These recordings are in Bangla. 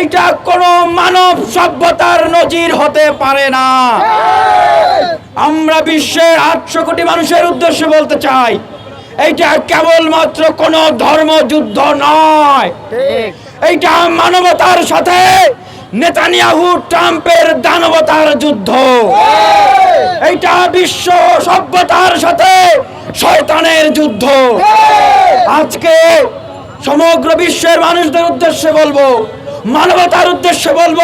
এইটা কোনো মানব সভ্যতার নজির হতে পারে না। আমরা বিশ্বের আটশো কোটি মানুষের উদ্দেশ্যে বলতে চাই, এইটা কেবলমাত্র কোনো ধর্মযুদ্ধ নয়। এইটা মানবতার সাথে নেতানিয়াহু ট্রাম্পের দানবতার যুদ্ধ। এইটা বিশ্ব সভ্যতার সাথে শয়তানের যুদ্ধ। আজকে সমগ্র বিশ্বের মানুষদের উদ্দেশ্যে বলব, মানবতার উদ্দেশ্যে বলব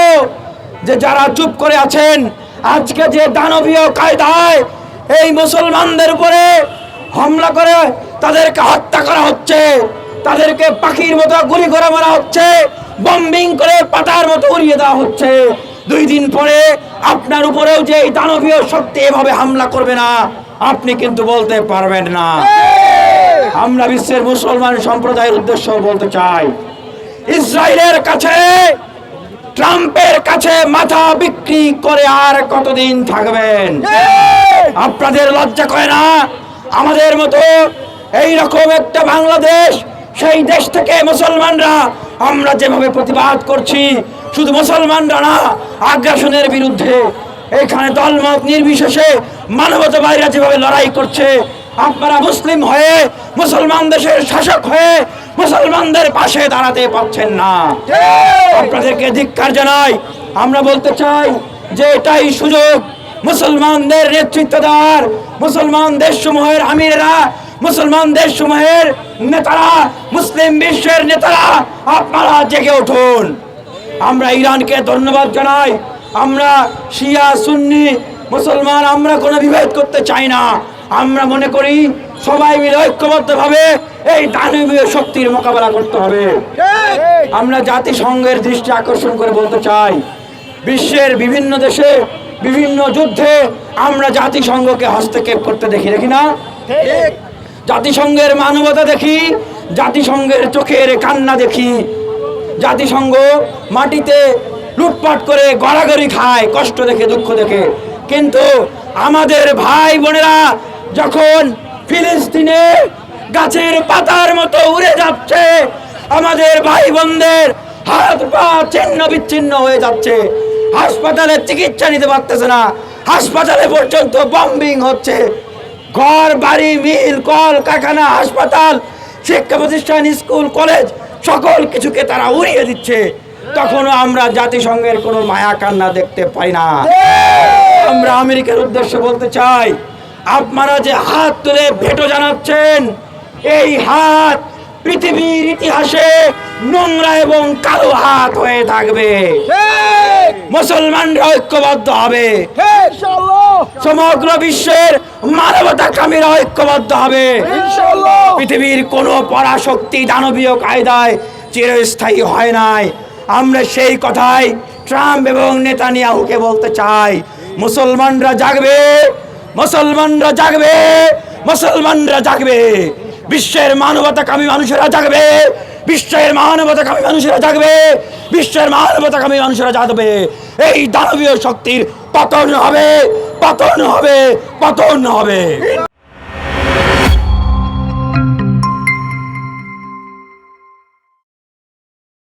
যে যারা চুপ করে আছেন, আজকে যে দানবীয় কায়দায় এই মুসলমানদের উপরে হামলা করে তাদেরকে হত্যা করা হচ্ছে, তাদেরকে পাখির মতো গুলি করে মারা হচ্ছে বম্বিং করে পাতার মতো উড়িয়ে দেওয়া হচ্ছে। দুই দিন পরে আপনার উপরেও যে এই দানবীয় শক্তি এভাবে হামলা করবে না, আপনি কিন্তু বলতে পারবেন না। আমরা বিশ্বের মুসলমান সম্প্রদায়ের উদ্দেশ্য বলতে চাই। ইসরায়েলের কাছে ট্রাম্পের কাছে মাথা বিক্রি করে আর কতদিন থাকবেন? আপনাদের লজ্জা করে না? আমাদের মতো এই রকম একটা বাংলাদেশ সেই দেশ থেকে মুসলমানরা আমরা যেভাবে প্রতিবাদ করছি শুধু মুসলমানরা না আগ্রাসনের বিরুদ্ধে। এখানে দলমত নির্বিশেষে মানবতাবাদীরা যেভাবে লড়াই করছে আপনারা মুসলিম হয়ে মুসলমান দেশের শাসক হয়ে মুসলমানদের পাশে দাঁড়াতে পারছেন না। আপনাদেরকে ধিক্ষার জানাই আমরা বলতে চাই যে এটাই সুযোগ। মুসলমানদের নেতৃত্ব দেওয়ার মুসলমান দেশ সমূহের আমিরেরা মুসলমান দেশ সমূহের নেতারা মুসলিম বিশ্বের নেতারা আপনারা জেগে উঠুন। আমরা ইরানকে ধন্যবাদ জানাই। আমরা শিয়া সুন্নি মুসলমান আমরা কোনো বিভেদ করতে চাই না। আমরা মনে করি সবাই মিলে ঐক্যবদ্ধভাবে এই দানবীয় শক্তির মোকাবেলা করতে হবে। আমরা জাতিসংঘের দৃষ্টি আকর্ষণ করে বলতে চাই, বিশ্বের বিভিন্ন দেশে বিভিন্ন যুদ্ধে আমরা জাতিসংঘকে হস্তক্ষেপ করতে দেখি দেখি না? জাতিসংঘের মানবতা দেখি, জাতিসংঘের চোখের কান্না দেখি। জাতিসংঘ মাটিতে লুটপাট করে গড়াগড়ি খায়, কষ্ট দেখে, দুঃখ দেখে। কিন্তু আমাদের ভাই বোনেরা যখন ফিলিস্তিনে গাছের পাতার মতো উড়ে যাচ্ছে, আমাদের ভাই বোনদের হাত পা ছিন্ন বিচ্ছিন্ন হয়ে যাচ্ছে। হাসপাতালে চিকিৎসা নিতে পারতেছে না। হাসপাতালে পর্যন্ত বম্বিং হচ্ছে। ঘর, বাড়ি, মিল, কল, কারখানা, হাসপাতাল শিক্ষা প্রতিষ্ঠান স্কুল, কলেজ, সকল কিছুকে তারা উড়িয়ে দিচ্ছে। তখনও আমরা জাতিসংঘের কোনো মায়া কান্না দেখতে পাই না। আমরা আমেরিকার উদ্দেশ্যে বলতে চাই আপনারা যে হাত তুলে ভেটো জানাচ্ছেন এই হাত পৃথিবীর ইতিহাসে নোংরা এবং কালো হাত হয়ে থাকবে। মুসলমানরা ঐক্যবদ্ধ হবে। সমগ্র বিশ্বের মানবতা কামীরা ঐক্যবদ্ধ হবে। পৃথিবীর কোনো পরাশক্তি দানবীয় কায়দায় চিরস্থায়ী হয় নাই। আমরা সেই কথাই ট্রাম্প এবং নেতানিয়াহুকে বলতে চাই। মুসলমানরা জাগবে। মুসলমানরা জাগবে মুসলমানরা জাগবে। বিশ্বের মানবতাকামী মানুষেরা জাগবে, বিশ্বের মানবতাকামী মানুষেরা জাগবে, বিশ্বের মানবতাকামী মানুষেরা জাগবে। এই দানবীয় শক্তির পতন হবে পতন হবে পতন হবে।